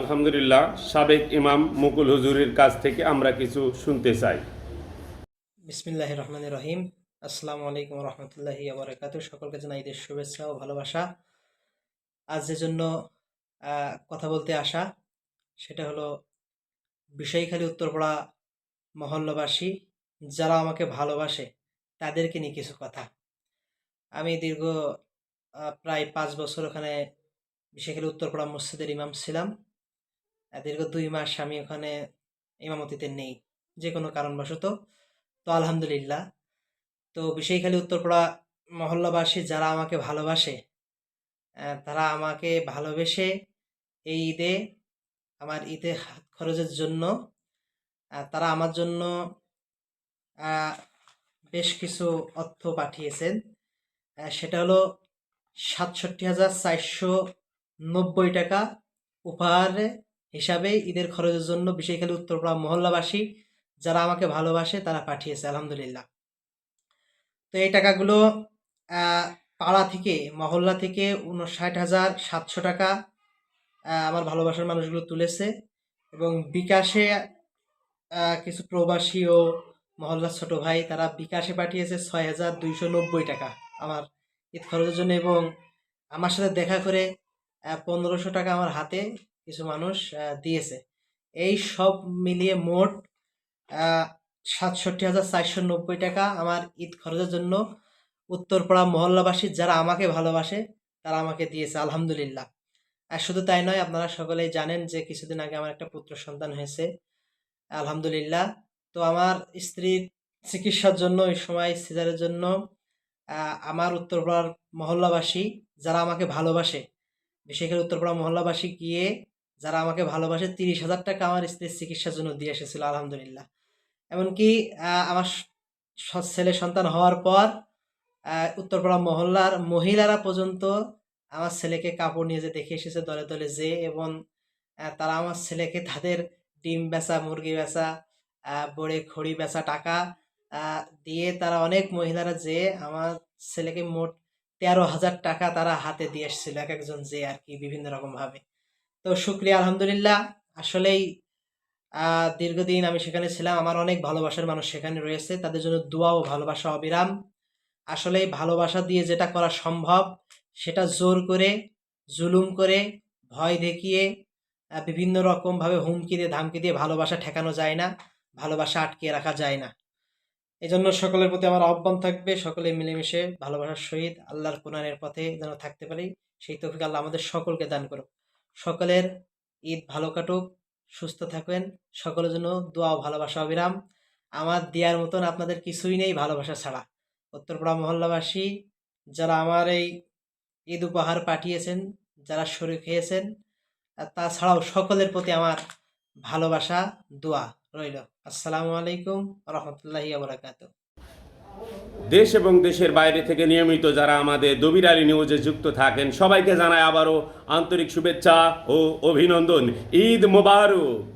আলহামদুলিল্লাহ, সাবেক ইমাম মুকুল হুজুরের কাছ থেকে আমরা কিছু শুনতে চাই। বিসমিল্লাহ রহমান রহিম। আসসালামু আলাইকুম রহমতুল্লাহি আবরাকাত সকলকে জানাই ঈদের শুভেচ্ছা ও ভালোবাসা। আজ যে জন্য কথা বলতে আসা, সেটা হলো বিষয়খালী উত্তরপাড়া মহল্লাবাসী, যারা আমাকে ভালোবাসে, তাদেরকে নিয়ে কিছু কথা। আমি দীর্ঘ প্রায় পাঁচ বছর ওখানে বিষয়খালী উত্তরপাড়া মসজিদের ইমাম ছিলাম। দীর্ঘ দুই মাস আমি ওখানে ইমামতিতে নেই যে কোনো কারণবশত। তো আলহামদুলিল্লাহ। তো বিষয়খালী উত্তরপাড়া মহল্লাবাসী যারা আমাকে ভালোবাসে তারা আমাকে ভালোবেসে এই ঈদে, আমার ঈদে হাত খরচের জন্য তারা আমার জন্য বেশ কিছু অর্থ পাঠিয়েছেন। সেটা হলো সাতষট্টি হাজার চারশো নব্বই টাকা উপহার হিসাবে ঈদের খরচের জন্য বিষয়খালী উত্তরপাড়া মহল্লাবাসী যারা আমাকে ভালোবাসে তারা পাঠিয়েছে, আলহামদুলিল্লাহ। তো এই টাকাগুলো পাড়া থেকে, মহল্লা থেকে উনষাট হাজার সাতশো টাকা আমার ভালোবাসার মানুষগুলো তুলেছে এবং বিকাশে কিছু প্রবাসী ও মহল্লার ছোট ভাই তারা বিকাশে পাঠিয়েছে ছয় হাজার দুইশো নব্বই টাকা আমার ঈদ খরচের জন্য এবং আমার সাথে দেখা করে পনেরোশো টাকা আমার হাতে কিছু মানুষ দিয়েছে। এই সব মিলিয়ে মোট সাতষট্টি হাজার চারশো নব্বই টাকা আমার ঈদ খরচের জন্য উত্তরপাড়া মহল্লাবাসী যারা আমাকে ভালোবাসে, তারা আমাকে দিয়েছে, আলহামদুলিল্লাহ। আর শুধু তাই নয়, আপনারা সকলেই জানেন যে কিছুদিন আগে আমার একটা পুত্র সন্তান হয়েছে, আলহামদুলিল্লাহ। তো আমার স্ত্রীর চিকিৎসার জন্য ওই সময় সিজারের জন্য আমার উত্তরপাড়ার মহল্লাবাসী যারা আমাকে ভালোবাসে, বিশেষ করে উত্তরপাড়া মহল্লাবাসী গিয়ে যারা আমাকে ভালোবাসে, তিরিশ হাজার টাকা আমার স্ত্রীর চিকিৎসার জন্য দিয়ে এসেছিল, আলহামদুলিল্লাহ। এমনকি আমার ছেলে সন্তান হওয়ার পর উত্তরপাড়া মহল্লার মহিলারা পর্যন্ত আমার ছেলেকে কাপড় নিয়ে যে দেখে এসেছে, দলে দলে যে এবং তারা আমার ছেলেকে তাদের ডিম বেচা, মুরগি বেচা বড়ে খড়ি বেচা টাকা দিয়ে তারা অনেক মহিলারা যে আমার ছেলেকে মোট তেরো হাজার টাকা তারা হাতে দিয়ে এসেছিল, এক একজন যে আর কি বিভিন্ন রকম ভাবে তো শুক্রিয়া, আলহামদুলিল্লাহ। আসলেই দীর্ঘদিন আমি সেখানে ছিলাম। আমার অনেক ভালোবাসার মানুষ সেখানে রয়েছে। তাদের জন্য দোয়া ও ভালোবাসা অবিরাম। আসলে ভালোবাসা দিয়ে যেটা করা সম্ভব, সেটা জোর করে, জুলুম করে, ভয় দেখিয়ে বিভিন্ন রকম ভাবে হুমকি দিয়ে, ধামকি দিয়ে ভালোবাসা ঠেকানো যায় না, ভালোবাসা আটকে রাখা যায় না। এই জন্য সকলের প্রতি আমার আহ্বান থাকবে, সকলে মিলেমিশে ভালোবাসার সহিত আল্লাহর কোরআনের পথে যেন থাকতে পারি। সেই তৌফিক আল্লাহ আমাদের সকলকে দান করুক। সকলের ঈদ ভালো কাটুক, সুস্থ থাকবেন, সকলের জন্য দোয়া ভালোবাসা অবিরাম। আমার দেওয়ার মতন আপনাদের কিছুই নেই ভালোবাসা ছাড়া। উত্তরপাড়া মহল্লাবাসী যারা আমার এই ঈদ উপহার পাঠিয়েছেন, যারা শরীর খেয়েছেন তাছাড়াও সকলের প্রতি আমার ভালোবাসা, দোয়া রইল। আসসালামু আলাইকুম রহমতুল্লাহি আবরাকাত দেশ এবং দেশের বাইরে থেকে নিয়মিত যারা আমাদের দবির আলী নিউজে যুক্ত থাকেন, সবাইকে জানায় আবারও আন্তরিক শুভেচ্ছা ও অভিনন্দন। ঈদ মোবারক।